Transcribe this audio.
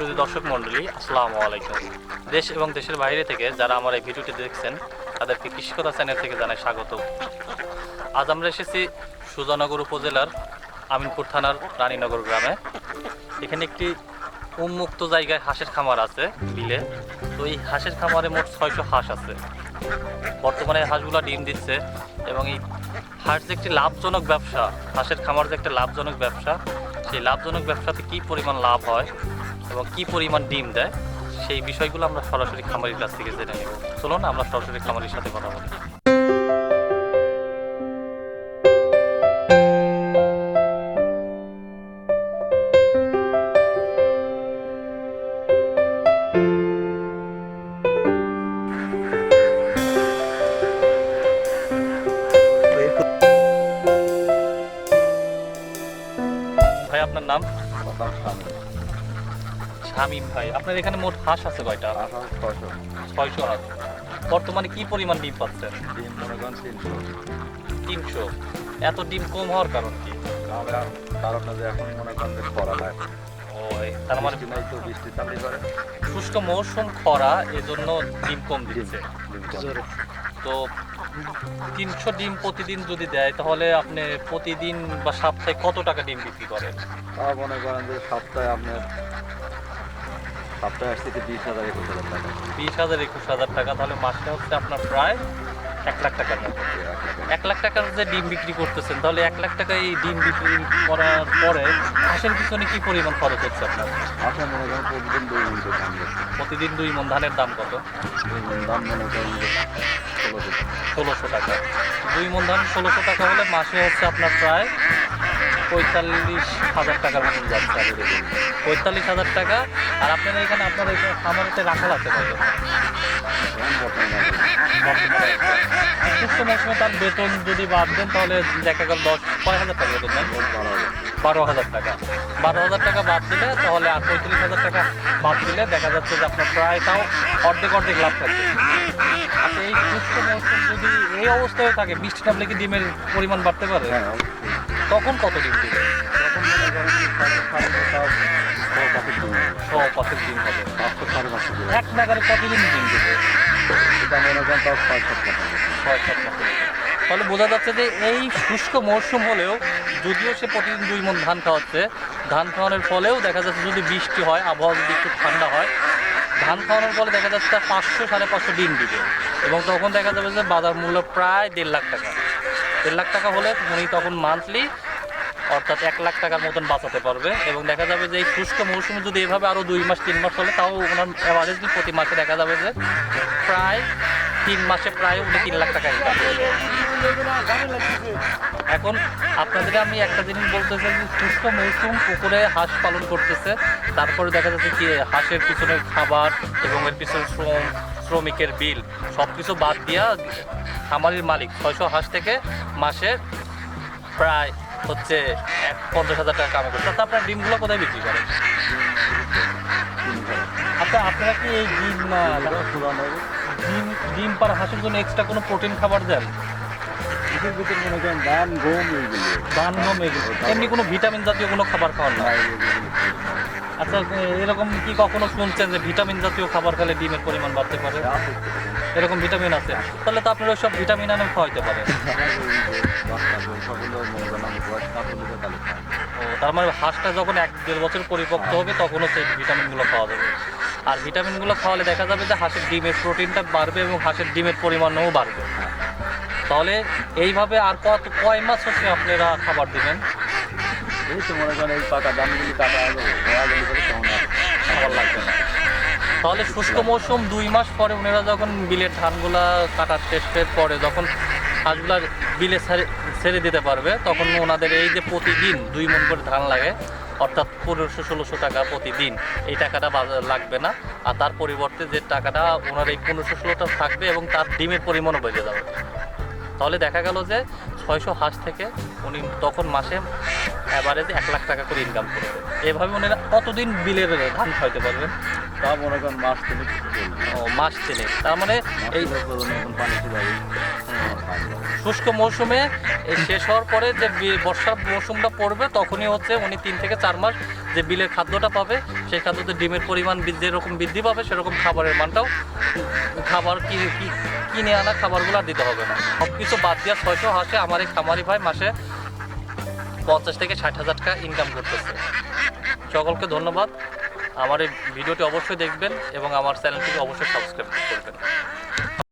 দর্শক মণ্ডলী, আসসালামু আলাইকুম। দেশ এবং দেশের বাইরে থেকে যারা আমার এই ভিডিওটি দেখছেন, তাদেরকে কৃষিকতা চ্যানেল থেকে জানাই স্বাগত। আজ আমরা এসেছি সুজানগর উপজেলার আমিনপুর থানার রানীনগর গ্রামে। এখানে একটি উন্মুক্ত জায়গায় হাঁসের খামার আছে, বিলে। তো এই হাঁসের খামারে মোট ছয়শো হাঁস আছে। বর্তমানে হাঁসগুলো ডিম দিচ্ছে এবং এই হাঁস যে একটি লাভজনক ব্যবসা, হাঁসের খামার যে একটা লাভজনক ব্যবসা, সেই লাভজনক ব্যবসাতে কী পরিমাণ লাভ হয় এবং কি পরিমাণ ডিম দেয়, সেই বিষয়গুলো আমরা সরাসরি খামারির কাছ থেকে জেনে নেব। চলুন, আমরা সরাসরি খামারির সাথে কথা বলি। আপনার নাম? শামীম ভাই আপনার এখানে মোট হাঁস আছে কয়টা? ছয়শো। হাঁস। বর্তমানে কি পরিমাণ ডিম পাচ্ছেন? তিনশো। এত ডিম কম হওয়ার কারণ কি? কারণ যে এখন মনে করেন খরা নাই। তার মানে বৃষ্টি চালি করে। শুষ্ক মৌসুম খরা এজন্য ডিম কম দিচ্ছে। তো তিনশো ডিম প্রতিদিন যদি দেয় তাহলে আপনি প্রতিদিন বা সপ্তাহে কত টাকা ডিম বিক্রি করেন? তা মনে করেন যে সপ্তাহে আপনার আসছে কি বিশ হাজার একুশ হাজার টাকা। বিশ হাজার একুশ হাজার টাকা তাহলে মাসে হচ্ছে আপনার প্রায় এক লাখ টাকার মতো। এক লাখ টাকার যে ডিম বিক্রি করতেছেন তাহলে এক লাখ টাকা এই ডিম বিক্রি করার পরে হাঁসের পিছনে কি পরিমাণ খরচ হচ্ছে আপনার? আসে মনে করেন প্রতিদিন দুই মিনিটে দাম প্রতিদিন দুই মন ধানের দাম কত? দুই মণ দাম মনে করেন ষোলোশো টাকা। দুই মন ধান ষোলোশো টাকা হলে মাসে হচ্ছে আপনার প্রায় পঁয়তাল্লিশ হাজার টাকার মতন যাচ্ছে। পঁয়তাল্লিশ হাজার টাকা, আর আপনারা এখানে আপনার এখানে খামারেতে রাখাল আছে কত শুষ্ক মৌসুমে তার বেতন যদি বাদ দেন, তাহলে দেখা গেল দশ কয় হাজার টাকা বেতন দেন বারো হাজার টাকা। বারো হাজার টাকা বাদ দিলে তাহলে আর পঁয়ত্রিশ হাজার টাকা বাদ দিলে দেখা যাচ্ছে যে আপনার প্রায় তাও অর্ধেক অর্ধেক লাভ থাকে আচ্ছা এই শুষ্ক মৌসুম যদি এই অবস্থায় থাকে বৃষ্টি নামলে কি ডিমের পরিমাণ বাড়তে পারে? হ্যাঁ তখন কত ডিম দিবে? পাঁচের ডিম। হবে। পাঁচশো সাড়ে পাঁচশো এক নাগারে কতদিন ডিম দিবে? এটা মনে করেন তাও ছয় সাত টাকা ছয় সাত তাহলে বোঝা যাচ্ছে যে এই শুষ্ক মরশুম হলেও যদিও সে প্রতিদিন দুই মন ধান খাওয়াচ্ছে, ধান খাওয়ানোর ফলেও দেখা যাচ্ছে যদি বৃষ্টি হয়, আবহাওয়া যদি একটু ঠান্ডা হয়, ধান খাওয়ানোর ফলে দেখা যাচ্ছে তার পাঁচশো সাড়ে পাঁচশো ডিম দিবে এবং তখন দেখা যাবে যে বাজার মূল্য প্রায় দেড় লাখ টাকা। দেড় লাখ টাকা হলে উনি তখন মান্থলি অর্থাৎ এক লাখ টাকার মতন বাঁচাতে পারবে এবং দেখা যাবে যে এই শুষ্ক মৌসুমে যদি এভাবে আরও দুই মাস, তিন মাস হলে তাও ওনার অ্যাভারেজলি প্রতি মাসে দেখা যাবে যে প্রায় তিন মাসে প্রায় উনি তিন লাখ টাকা ইনকাম এখন আপনাদের আমি একটা জিনিস বলতে চাই যে, শুষ্ক মৌসুম পুকুরে হাঁস পালন করতেছে, তারপরে দেখা যাচ্ছে কি, হাঁসের পিছনে খাবার এবং এর পিছনে শ্রম, শ্রমিকের বিল সব কিছু বাদ দিয়া খামারির মালিক, ছয়শো হাঁস থেকে মাসে প্রায় হচ্ছে এক পঞ্চাশ হাজার টাকা কামাই করছে। আপনার ডিমগুলো কোথায় বিক্রি করেন? আচ্ছা আপনারা কি এই ডিম না। ডিম ডিম পার হাঁসের জন্য এক্সট্রা কোনো প্রোটিন খাবার দেন? এদের ভিতরে মনে করেন ধান গম এইগুলো ধান গম এগুলো। এমনি কোনো ভিটামিন জাতীয় কোনো খাবার খাওয়ান না। আচ্ছা এরকম কি কখনো শুনছেন যে ভিটামিন জাতীয় খাবার খেলে ডিমের পরিমাণ বাড়তে পারে? এরকম ভিটামিন আছে। তাহলে তো আপনার ওইসব ভিটামিন আনে খাওয়াইতে ও, তার মানে হাঁসটা যখন এক দেড় বছর পরিপক্ক হবে, তখনও সেই ভিটামিনগুলো খাওয়া যাবে। আর ভিটামিনগুলো খাওয়ালে দেখা যাবে যে হাঁসের ডিমের প্রোটিনটা বাড়বে এবং হাঁসের ডিমের পরিমাণও বাড়বে। তাহলে এইভাবে আর কত কয় মাস হচ্ছে আপনারা খাবার দিবেন? এই তো মনে করেন এই পাকা দামগুলি কাটা খাবার লাগবে না। তাহলে শুষ্ক মৌসুম দুই মাস পরে ওনারা যখন বিলের ধানগুলা কাটার টেস্টের পরে যখন হাঁসগুলা বিলে ছেড়ে দিতে পারবে। তখন ওনাদের এই যে প্রতিদিন দুই মন করে ধান লাগে, অর্থাৎ পনেরোশো, ষোলোশো টাকা প্রতিদিন। এই টাকাটা লাগবে না। আর তার পরিবর্তে যে টাকাটা ওনার এই পনেরোশো, ষোলোটা থাকবে এবং তার ডিমের পরিমাণও বেড়ে যাবে। তাহলে দেখা গেল যে ছয়শো হাঁস থেকে উনি তখন মাসে অ্যাভারেজ এক লাখ টাকা করে ইনকাম করবে। এভাবে ওনারা কতদিন বিলের ধান খাইতে পারবেন? তা মনে করেন ও মাস তিনেক। তার মানে এই পানি শুষ্ক মৌসুমে শেষ হওয়ার পরে যে বর্ষার মৌসুমটা পড়বে তখনই হচ্ছে উনি তিন থেকে চার মাস যে বিলের খাদ্যটা পাবে সেই খাদ্যতে ডিমের পরিমাণ বি- যেরকম বৃদ্ধি পাবে সেরকম খাবারের মানটাও খাবার কি কি- কিনে আনা খাবারগুলো আর দিতে হবে না। সব কিছু বাদ দিয়ে ছয়শো হাসে আমার এই খামারি ভাই মাসে পঞ্চাশ থেকে ষাট হাজার টাকা ইনকাম করতেছে। সকলকে ধন্যবাদ। আমার এই ভিডিওটি অবশ্যই দেখবেন এবং আমার চ্যানেলটিকে অবশ্যই সাবস্ক্রাইব করবেন।